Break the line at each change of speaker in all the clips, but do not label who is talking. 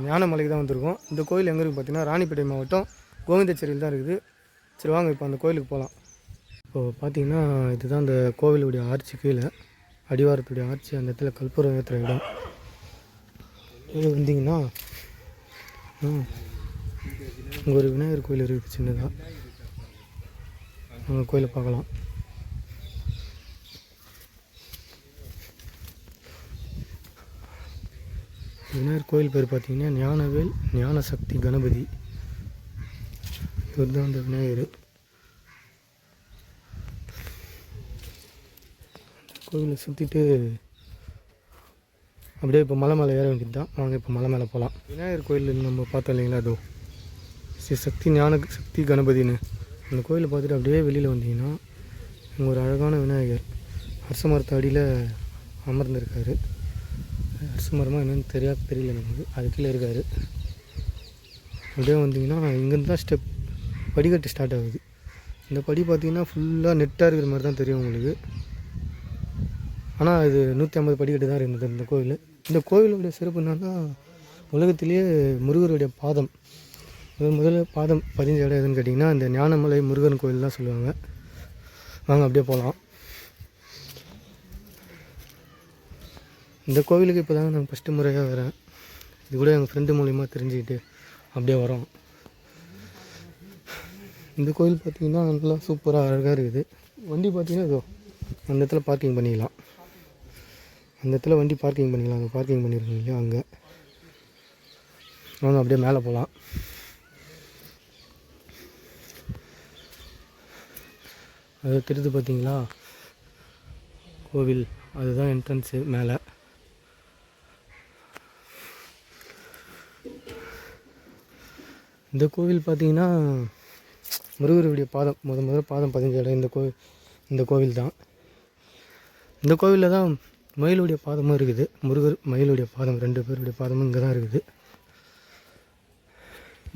நம்ம ஞானமலைக்கு தான் வந்திருக்கோம். இந்த கோயில் எங்கே இருக்குது பார்த்தீங்கன்னா ராணிப்பேட்டை மாவட்டம் கோவிந்தச்சேரியில் தான் இருக்குது. சரி வாங்க இப்போ அந்த கோயிலுக்கு போகலாம் இப்போது பார்த்தீங்கன்னா இதுதான் அந்த கோவிலுடைய ஆர்ச்சி கீழே. அடிவாரத்துடைய ஆர்ச்சி அந்த இடத்துல கற்பூரம் ஏற்றுற இடம். இது வந்தீங்கன்னா இங்கே ஒரு விநாயகர் கோயில் இருக்குது சின்னதாக அந்த கோயிலை பார்க்கலாம். விநாயகர் கோயில் பேர் பார்த்தீங்கன்னா ஞானவேல் ஞான சக்தி கணபதி. இவர் தான் அந்த விநாயகர். கோவிலை சுற்றிட்டு அப்படியே இப்போ மலை மேலே ஏற வேண்டியது தான் வாங்க இப்போ மலை மேலே போகலாம் விநாயகர் கோயில் நம்ம பார்த்தோம் இல்லைங்களா அதோ ஸ்ரீ சக்தி ஞான சக்தி கணபதின்னு. அந்த கோயிலை பார்த்துட்டு அப்படியே வெளியில் வந்தீங்கன்னா இங்கே ஒரு அழகான விநாயகர். அரச மரத்து அடியில் அமர்ந்திருக்காரு. அரசு மரமாக என்னென்னு தெரியா தெரியல நமக்கு. அது கீழே இருக்கார். அப்படியே வந்தீங்கன்னா இங்கேருந்து தான் ஸ்டெப் படிக்கட்டு ஸ்டார்ட் ஆகுது. இந்த படி பார்த்தீங்கன்னா ஃபுல்லாக நெட்டாக இருக்கிற மாதிரி தான் தெரியும் உங்களுக்கு. ஆனால் இது நூற்றி ஐம்பது படிக்கட்டு தான் இருந்தது இந்த கோவில். இந்த கோவிலுடைய சிறப்பு என்னன்னா உலகத்திலேயே முருகருடைய பாதம். முதல் முதல்ல பாதம் பதிஞ்ச இடம் எதுன்னு கேட்டிங்கன்னா இந்த ஞானமலை முருகன் கோயில் தான் சொல்லுவாங்க. வாங்க அப்படியே போகலாம் இந்த கோவிலுக்கு இப்போ தாங்க நான் ஃபஸ்ட்டு முறையாக வரேன். இது கூட எங்கள் ஃப்ரெண்டு மூலிமா தெரிஞ்சுக்கிட்டு அப்படியே வரோம். இந்த கோவில் பார்த்தீங்கன்னா நல்லா சூப்பராக அழகாக இருக்குது. வண்டி பார்த்தீங்கன்னா இதோ அந்த இடத்துல பார்க்கிங் பண்ணிக்கலாம் அந்த இடத்துல வண்டி பார்க்கிங் பண்ணிக்கலாம் அங்கே பார்க்கிங் பண்ணியிருக்கோம் இல்லையா? அங்கே. வாங்க அப்படியே மேலே போகலாம் அது தெரியுது பார்த்தீங்களா கோவில். அதுதான் என்ட்ரன்ஸு மேலே. இந்த கோவில் பார்த்தீங்கன்னா முருகருடைய பாதம் முத முதல்ல பாதம் பதிஞ்ச இடம் இந்த கோவில் இந்த கோவில் தான். இந்த கோவிலில் தான் மயிலுடைய பாதமும் இருக்குது. முருகர் மயிலுடைய பாதம் ரெண்டு பேருடைய பாதமும் இங்கே தான் இருக்குது.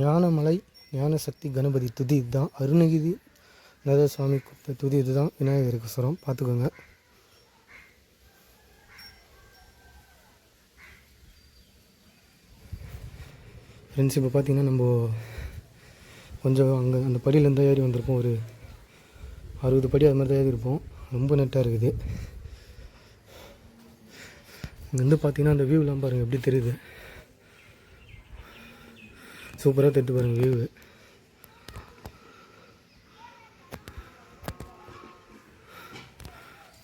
ஞானமலை ஞானசக்தி கணபதி துதி இதுதான். அருணகிரி நத சுவாமி கொடுத்த துதி இதுதான். விநாயகருக்கு சுரம். பார்த்துக்கோங்க. ஃப்ரெண்ட்ஸ் இப்போ பார்த்தீங்கன்னா நம்ம கொஞ்சம் அங்கே அந்த படியிலேருந்து தான் ஏறி வந்திருப்போம். ஒரு அறுபது படி அது மாதிரி தான் ஏறி இருப்போம். ரொம்ப நெட்டாக இருக்குது. இங்கேருந்து பார்த்தீங்கன்னா அந்த வியூலாம் பாருங்கள் எப்படி தெரியுது? சூப்பராக தெரியுது பாருங்கள் வியூவு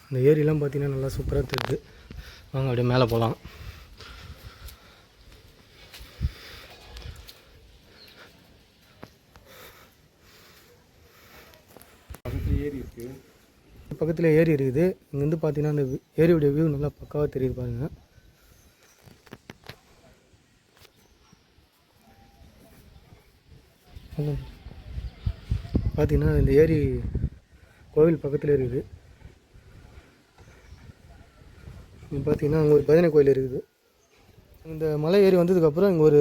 அந்த ஏரிலாம் பார்த்தீங்கன்னா நல்லா சூப்பராக தெரியுது. வாங்க அப்படியே மேலே போகலாம் ஏரி இருக்குது பக்கத்தில் ஏரி இருக்குது. இங்கேருந்து பார்த்தீங்கன்னா அந்த ஏரியுடைய ஏரியோடைய வியூ நல்லா பக்காவாக தெரியுது பாருங்கள் பார்த்தீங்கன்னா இந்த ஏரி கோவில் பக்கத்தில் இருக்குது. இங்க பார்த்தீங்கன்னா அங்கே ஒரு பஜனை கோயில் இருக்குது. இந்த மலை ஏறி வந்ததுக்கப்புறம் இங்கே ஒரு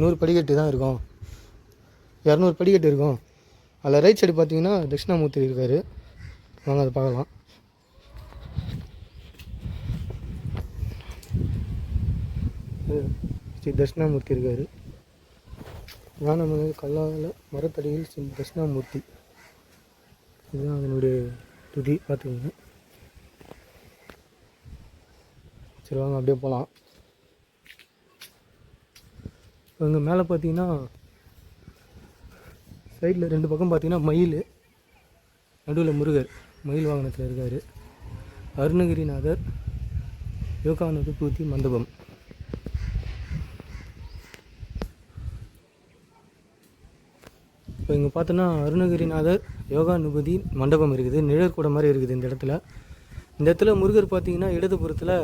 நூறு படிக்கட்டு தான் இருக்கும். இரநூறு படிக்கட்டு இருக்கும். அதில் ரைட் சைடு பார்த்தீங்கன்னா தட்சிணாமூர்த்தி இருக்கார். வாங்க அதை பார்க்கலாம். ஸ்ரீ தட்சிணாமூர்த்தி இருக்கார். ஞானமலை கல்லால மரத்தடியில் ஸ்ரீ தட்சிணாமூர்த்தி. இதுதான் அதனுடைய துதி பார்த்துக்கோங்க. சரி வாங்க அப்படியே போகலாம். இங்கே மேலே பார்த்தீங்கன்னா சைடில் ரெண்டு பக்கம் பார்த்தீங்கன்னா மயில் நடுவில் முருகர் மயில் வாகனத்தில் இருக்கார். அருணகிரிநாதர் யோகானது பூத்தி மண்டபம். இப்போ இங்கே பார்த்தோன்னா அருணகிரிநாதர் யோகானுபதி மண்டபம் இருக்குது நிழற்கூட மாதிரி இருக்குது இந்த இடத்துல. இந்த இடத்துல முருகர் பார்த்தீங்கன்னா இடதுபுறத்தில்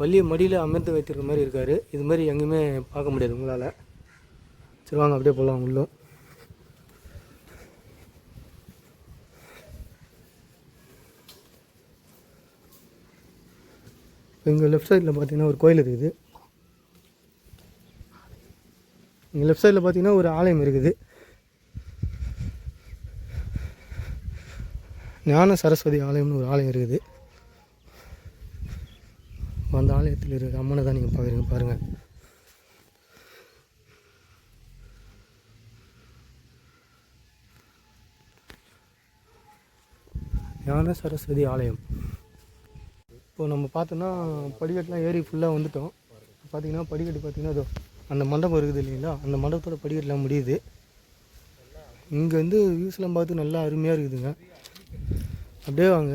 வள்ளிய மடியில் அமர்ந்து வைத்திருக்க மாதிரி இருக்கார். இது மாதிரி எங்கேயுமே பார்க்க முடியாது உங்களால். சரி வாங்க அப்படியே போகலாம் உள்ளும். இங்கே லெஃப்ட் சைடில் பார்த்தீங்கன்னா ஒரு கோயில் இருக்குது. இங்கே லெஃப்ட் சைடில் பார்த்தீங்கன்னா ஒரு ஆலயம் இருக்குது. ஞான சரஸ்வதி ஆலயம்னு ஒரு ஆலயம் இருக்குது. அந்த ஆலயத்தில் இருக்கிற அம்மனை தான் நீங்கள் பார்க்குறீங்க பாருங்கள் ஞான சரஸ்வதி ஆலயம். இப்போ நம்ம பார்த்தோன்னா படிக்கட்டுலாம் ஏறி ஃபுல்லாக வந்துட்டோம். பார்த்தீங்கன்னா படிக்கட்டு பார்த்தீங்கன்னா அதோ அந்த மண்டபம் இருக்குது இல்லைங்களா? அந்த மண்டபத்தோட படிக்கட்டுலாம் முடியுது. இங்கே வந்து வியூஸ்லாம் பார்த்து நல்லா அருமையாக இருக்குதுங்க. அப்படியே வாங்க.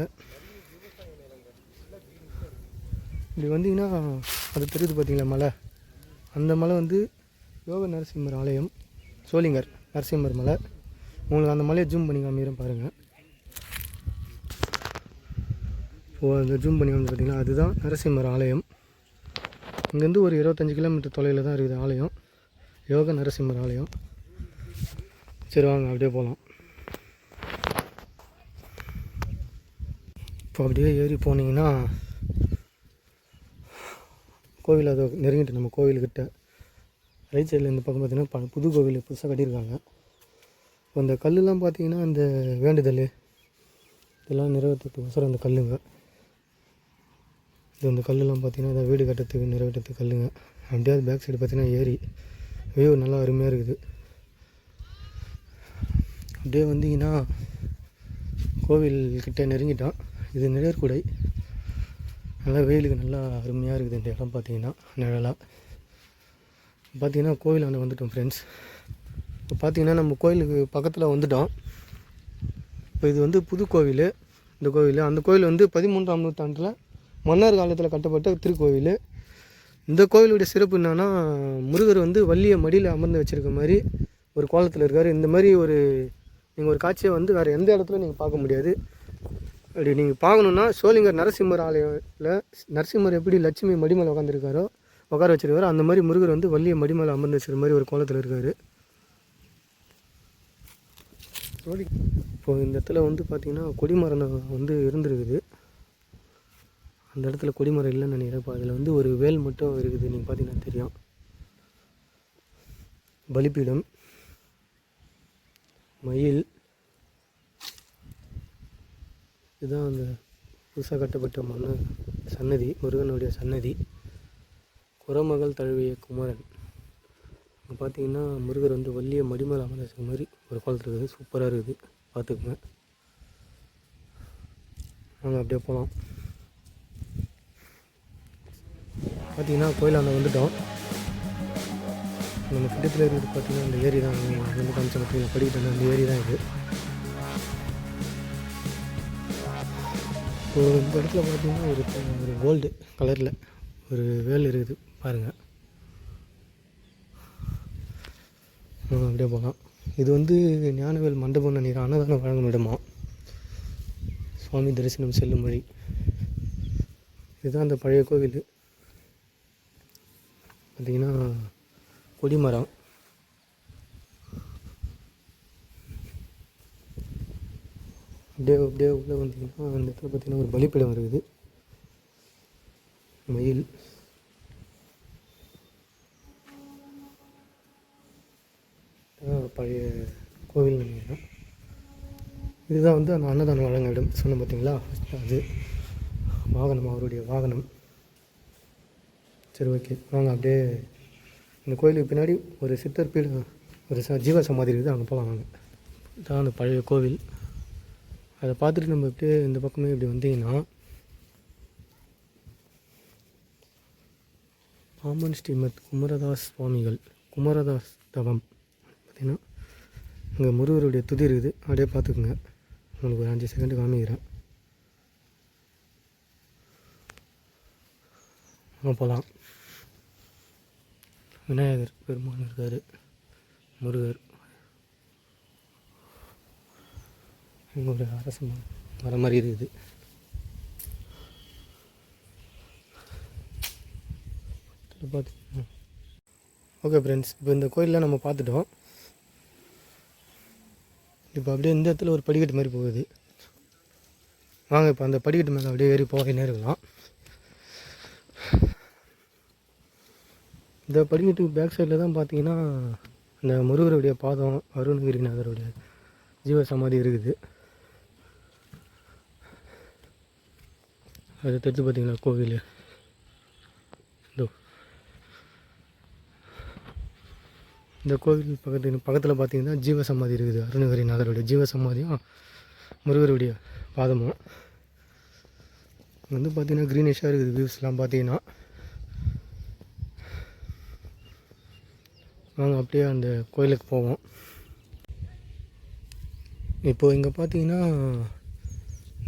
இப்படி வந்தீங்கன்னா அது தெரியுது பார்த்தீங்களா மலை? அந்த மலை வந்து யோக நரசிம்மர் ஆலயம் சோளிங்கர் நரசிம்மர் மலை. உங்களுக்கு அந்த மலையை ஜூம் பண்ணி காமிக்கிறேன் பாருங்கள் இப்போது அந்த ஜூம் பண்ணி வந்து பார்த்திங்கன்னா அதுதான் நரசிம்மர் ஆலயம். இங்கேருந்து ஒரு இருபத்தஞ்சி கிலோமீட்டர் தொலைவில் தான் இருக்குது ஆலயம். யோக நரசிம்மர் ஆலயம். சரி வாங்க அப்படியே போகலாம். இப்போ அப்படியே ஏறி போனீங்கன்னா கோவில் அதை நெருங்கிட்டு நம்ம கோவில்கிட்ட. ரைட் சைடில் இந்த பக்கம் பார்த்திங்கன்னா ப- புது கோவில் புதுசாக கட்டியிருக்காங்க. இப்போ அந்த கல்லுலாம் பார்த்தீங்கன்னா அந்த வேண்டுதல். இதெல்லாம் நிறைவேற்றத்துக்கோசரம் அந்த கல்லுங்க. இது அந்த கல்லுலாம் பார்த்தீங்கன்னா அதை வீடு கட்டுறதுக்கு நிறைவேற்றத்துக்கு கல்லுங்க. அப்படியே அது பேக் சைடு பார்த்தீங்கன்னா ஏரி. வியூ நல்லா அருமையாக இருக்குது. அப்படியே வந்தீங்கன்னா கோவில் கிட்ட நெருங்கிட்டான். இது நிழற்குடை நல்லா வெயிலுக்கு நல்லா அருமையாக இருக்குது இந்த இடம் பார்த்தீங்கன்னா நிழலாக பார்த்தீங்கன்னா கோவிலாண்ட வந்துட்டோம் ஃப்ரெண்ட்ஸ் இப்போ பார்த்தீங்கன்னா நம்ம கோயிலுக்கு பக்கத்தில் வந்துட்டோம். இப்போ இது வந்து புது கோவில். இந்த கோவில். அந்த கோவில் வந்து பதிமூன்றாம் நூற்றாண்டில் மன்னர் காலத்தில் கட்டப்பட்ட திருக்கோவில். இந்த கோவிலுடைய சிறப்பு என்னென்னா முருகர் வந்து வள்ளியை மடியில் அமர்ந்து வச்சிருக்க மாதிரி ஒரு கோலத்தில் இருக்கார். இந்த மாதிரி ஒரு நீங்கள் ஒரு காட்சியை வந்து வேறு எந்த இடத்துல நீங்கள் பார்க்க முடியாது. அப்படி நீங்கள் பார்க்கணுன்னா சோழிங்கர் நரசிம்மர் ஆலயத்தில் நரசிம்மர் எப்படி லட்சுமி மடிமலை உட்காந்துருக்காரோ உட்கார வச்சிருக்காரோ அந்த மாதிரி முருகர் வந்து வள்ளியை மடிமலை அமர்ந்து வச்சிருக்க மாதிரி ஒரு கோலத்தில் இருக்கார். இப்போது இந்த இடத்துல வந்து பார்த்திங்கன்னா கொடிமரம் வந்து இருந்திருக்குது. அந்த இடத்துல கொடிமரம் இல்லைன்னு நினைக்கிறேன். இப்போ அதில் வந்து ஒரு வேல் மட்டும் இருக்குது. நீங்கள் பார்த்தீங்கன்னா தெரியும். பலிப்பீடம் மயில் இதுதான் அந்த புதுசாக கட்டப்பட்ட மன்ன சன்னதி முருகனுடைய சன்னதி. குரமகள் தழுவிய குமரன். இங்கே பார்த்தீங்கன்னா முருகர் வந்து வள்ளிய மடிமல அமர்ந்த மாதிரி ஒரு காலத்தில் இருக்குது. சூப்பராக இருக்குது. பார்த்துக்குங்க. நாங்கள் அப்படியே போகலாம் பார்த்தீங்கன்னா கோயிலாண்ட வந்துட்டோம். நம்ம கிட்டத்தில் இருக்கிறது பார்த்தீங்கன்னா அந்த ஏரி தான். அங்க வந்து காமிச்ச பார்த்தீங்கன்னா படிக்கிட்டு அந்த ஏரி தான் இது. இப்போ இந்த இடத்துல பார்த்தீங்கன்னா ஒரு ஒரு கோல்டு கலரில் ஒரு வேல் இருக்குது. பாருங்கள் அப்படியே போகலாம். இது வந்து ஞானவேல் மண்டபம் நினைக்கிறேன். அன்னதானம் வழங்கும் இடமா? சுவாமி தரிசனம் செல்லும் வழி இதுதான் அந்த பழைய கோவில். பார்த்தீங்கன்னா கொடிமரம். அப்படியே அப்படியே உள்ளே வந்தீங்கன்னா அந்த இடத்துல பார்த்தீங்கன்னா ஒரு பலிப்பிடம் இருக்குது. மயில். பழைய கோவில் நினைக்கிறேன். இதுதான் வந்து அந்த அன்னதானம் வழங்க இடம். சொன்னேன் பார்த்தீங்களா? அது வாகனம் அவருடைய வாகனம். சரி ஓகே வாங்க அப்படியே இந்த கோயிலுக்கு பின்னாடி ஒரு சித்தர் பீடம் ஒரு ச ஜீவ சமாதி இருக்குது அங்கே போகலாம் வாங்க. இதான் அந்த பழைய கோவில். அதை பார்த்துட்டு நம்ம அப்படியே இந்த பக்கமே இப்படி வந்தீங்கன்னா பாமன் ஸ்ரீமத் குமரதாஸ் சுவாமிகள் குமரதாஸ் தவம். பார்த்தீங்கன்னா இங்கே முருகருடைய துதி இருக்குது. அப்படியே பார்த்துக்குங்க. உங்களுக்கு ஒரு அஞ்சு செகண்டு காமிக்கிறேன். அங்கே போகலாம் விநாயகர் பெருமான் இருக்கார் முருகர். இங்கே ஒரு வர மாதிரி இருக்குது. பார்த்து ஓகே ஃப்ரெண்ட்ஸ் இப்போ இந்த கோயிலில் நம்ம பார்த்துட்டோம். இப்போ அப்படியே இந்த இடத்துல ஒரு படிக்கட்டு மாதிரி போகுது. வாங்க இப்போ அந்த படிக்கட்டு மேலே அப்படியே ஏறி போகினே இருக்கலாம். இந்த படிக்கட்டுக்கு பேக் சைடில் தான் பார்த்தீங்கன்னா இந்த முருகருடைய பாதம் அருணகிரிநாதருடைய ஜீவ சமாதி இருக்குது. அது தெரிஞ்சு பார்த்தீங்களா கோவில்? இதோ. இந்த கோவில் பக்கத்து பக்கத்தில் பார்த்தீங்கன்னா ஜீவ சமாதி இருக்குது அருணகிரிநாதருடைய ஜீவ சமாதியும் முருகருடைய பாதமும். வந்து பார்த்திங்கன்னா க்ரீனிஷாக இருக்குது வியூஸ்லாம் பார்த்தீங்கன்னா நாங்கள் அப்படியே அந்த கோயிலுக்கு போவோம். இப்போ இங்கே பார்த்தீங்கன்னா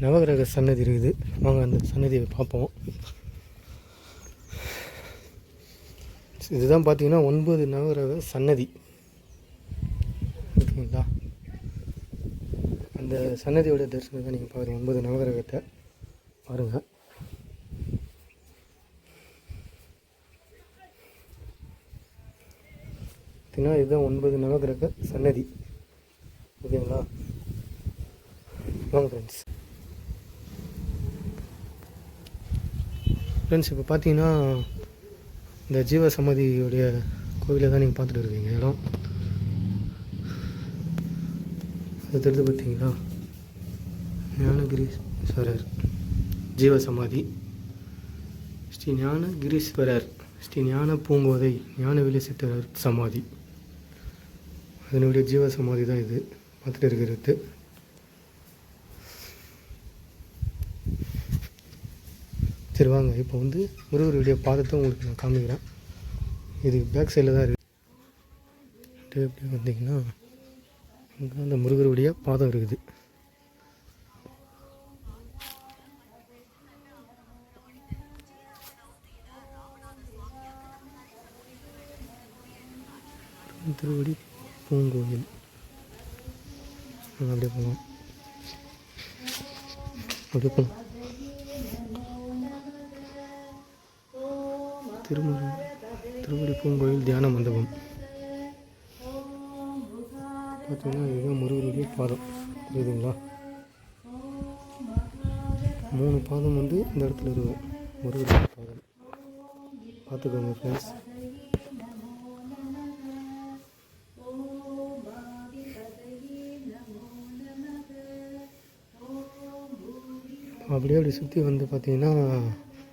நவகிரக சன்னதி இருக்குது. வாங்க அந்த சன்னதியை பார்ப்போம். இதுதான் பார்த்தீங்கன்னா ஒன்பது நவகிரக சன்னதி. ஓகேங்களா அந்த சன்னதியோட தரிசனத்தை நீங்கள் பாருங்கள் ஒன்பது நவகிரகத்தை பாருங்கள் பார்த்தீங்கன்னா இதுதான் ஒன்பது நவகிரக சன்னதி. ஓகேங்களா? வாங்க ஃப்ரெண்ட்ஸ் ஃப்ரெண்ட்ஸ் இப்போ பார்த்தீங்கன்னா இந்த ஜீவ சமாதியுடைய கோவிலை தான் நீங்கள் பார்த்துட்டு இருக்கீங்க இடம். அது தெரிஞ்சு பார்த்தீங்களா ஞானகிரீஸ்வரர். ஜீவ சமாதி ஸ்ரீ ஞானகிரீஸ்வரர். ஸ்ரீ ஞான பூங்கோதை ஞானவெளி சித்தரர் சமாதி. அதனுடைய ஜீவ சமாதி தான் இது. பார்த்துட்டு இருக்கிறது. சரி வாங்க இப்போ வந்து முருகருடைய பாதத்தை உங்களுக்கு நான் காமிக்கிறேன். இது பேக் சைடில் தான் இருக்குது அப்படியே அப்படியே வந்தீங்கன்னா இங்கே அந்த முருகருடைய பாதம் இருக்குது. திருவடி பூங்கோயில் அப்படியே போகலாம் அப்படியே போகலாம் திருமுறை திருமுறை பூங்கோயில் தியான மண்டபம். பார்த்தீங்கன்னா இதுதான் முருகருடைய பாதம். புரியுதுங்களா? மூணு பாதம் வந்து இந்த இடத்துல இருக்கும் முருகருடைய பாதம். பார்த்துக்கோங்க ஃப்ரெண்ட்ஸ் அப்படியே அப்படி சுற்றி வந்து பார்த்தீங்கன்னா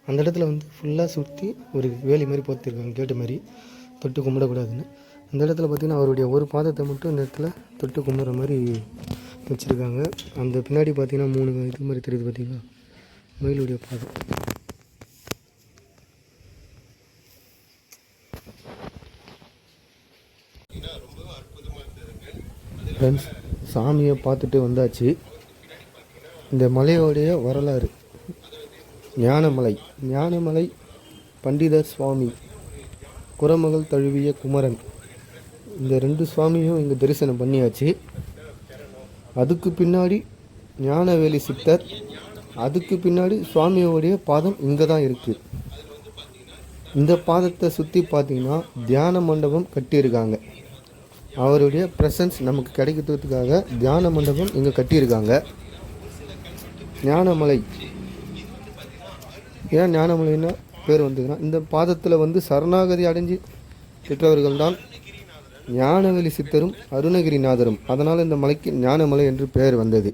அந்த இடத்துல வந்து ஃபுல்லாக சுற்றி ஒரு வேலி மாதிரி போத்திருக்காங்க கேட்டு மாதிரி. தொட்டு கும்பிடக்கூடாதுன்னு. அந்த இடத்துல பார்த்தீங்கன்னா அவருடைய ஒரு பாதத்தை மட்டும் இந்த இடத்துல தொட்டு கும்பிட்ற மாதிரி வச்சுருக்காங்க. அந்த பின்னாடி பார்த்தீங்கன்னா மூணு இது மாதிரி தெரியுது பார்த்தீங்களா மயிலுடைய பாதம். ஃப்ரெண்ட்ஸ் சாமியை பார்த்துட்டு வந்தாச்சு. இந்த மலையோடைய வரலாறு. ஞானமலை. ஞானமலை பண்டித சுவாமி. குரமகள் தழுவிய குமரன். இந்த ரெண்டு சுவாமியும் இங்கே தரிசனம் பண்ணியாச்சு. அதுக்கு பின்னாடி ஞானவேலி சித்தர் அதுக்கு பின்னாடி சுவாமியோடைய பாதம் இங்கே தான் இருக்குது இந்த பாதத்தை சுற்றி பார்த்தீங்கன்னா தியான மண்டபம் கட்டியிருக்காங்க. அவருடைய ப்ரெசன்ஸ் நமக்கு கிடைக்கிறதுக்காக தியான மண்டபம் இங்கே கட்டியிருக்காங்க. ஞானமலை. ஏன் ஞானமலைன்னா பேர் வந்ததுன்னா இந்த பாதத்தில் வந்து சரணாகதி அடைஞ்சு பெற்றவர்கள் தான் ஞானவெளி சித்தரும் அருணகிரிநாதரும். அதனால் இந்த மலைக்கு ஞானமலை என்று பெயர் வந்தது.